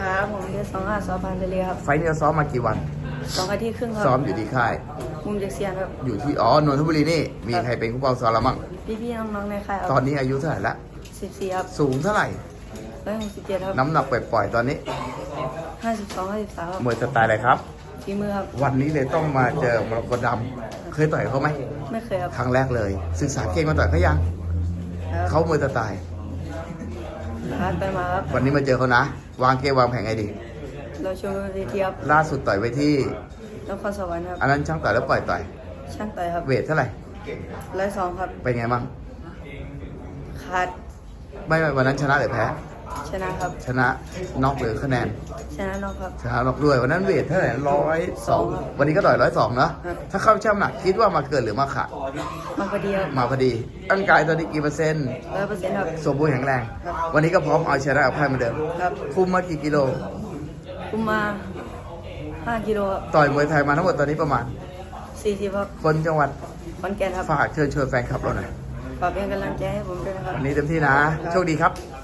ครับผมเดือนสองห้าสอพันทะเลครับไฟล์นี้เราซ้อมมากี่วันสองอาทิตย์ครึ่งครัซ้อมอยู่ที่ค่าย มุมเจ็กเซียนครับ อยู่ที่อ๋อนนทบุรีนี่มีครับใครเป็นผู้เป้าซ้อมเรามั่งพี่พี่ๆน้องๆในค่ายคตอรันนี้อายุเท่าไหร่ละสิบสี่ครับสูงเท่าไหร่ ร้อยหกสิบเจ็ดครับน้ำหนักปล่อยๆตอนนี้ห้าสิบสองห้าสิบสามครับมวยสไตล์อะไรครับ ฝีมือครับ วันนี้เลยต้องมาเจอมรกตดำเคยต่อยเขาไหมไม่เคยครับครั้งแรกเลย ศึกษาเก่งมาต่อยเขายังครับเขามวยสไตล์ พาไปมาครับวันนี้มาเจอเขานะ วางเกมวางแผงไงดี เราชมเวทีครับล่าสุดต่อยไปที่นครสวรรค์ครับ อันนั้นช่างต่อยแล้วปล่อยต่อย ช่างต่อยครับเวทเท่าไหร่ร้อยสองครับ เป็นไงบ้างขาดไม่ไม่วันนั้นชนะหรือแพ้ ชนะครับ ชนะน็อกหรือคะแนน ชนะนอกครับ ชนะน็อกด้วยวันนั้นเวทเท่าไหร่ร้อยสองครับวันนี้ก็ต่อยร้อยสองเนาะครับ ถ้าเข้าช่ำหนักคิดว่ามาเกินหรือมาขาดมาพอดีครับมาพอดีร่างกายตอนนี้กี่เปอร์เซ็นต์ร้อยเปอร์เซ็นต์ครับ สมบูรณ์แข็งแรง ครับ วันนี้ก็พร้อมเอาชนะกับพ่ายเหมือนเดิม ครับคุมมากี่กิโลคุมมาห้ากิโลครับต่อยมวยไทยมาทั้งหมดตอนนี้ประมาณ สี่สิบครับคนจังหวัดขอนแก่นครับฝากเชิญชวนแฟนคลับเราหน่อยฝากเป็นกำลังใจให้ผมด้วยนะครับ วันนี้เต็มที่นะ โชคดีครับค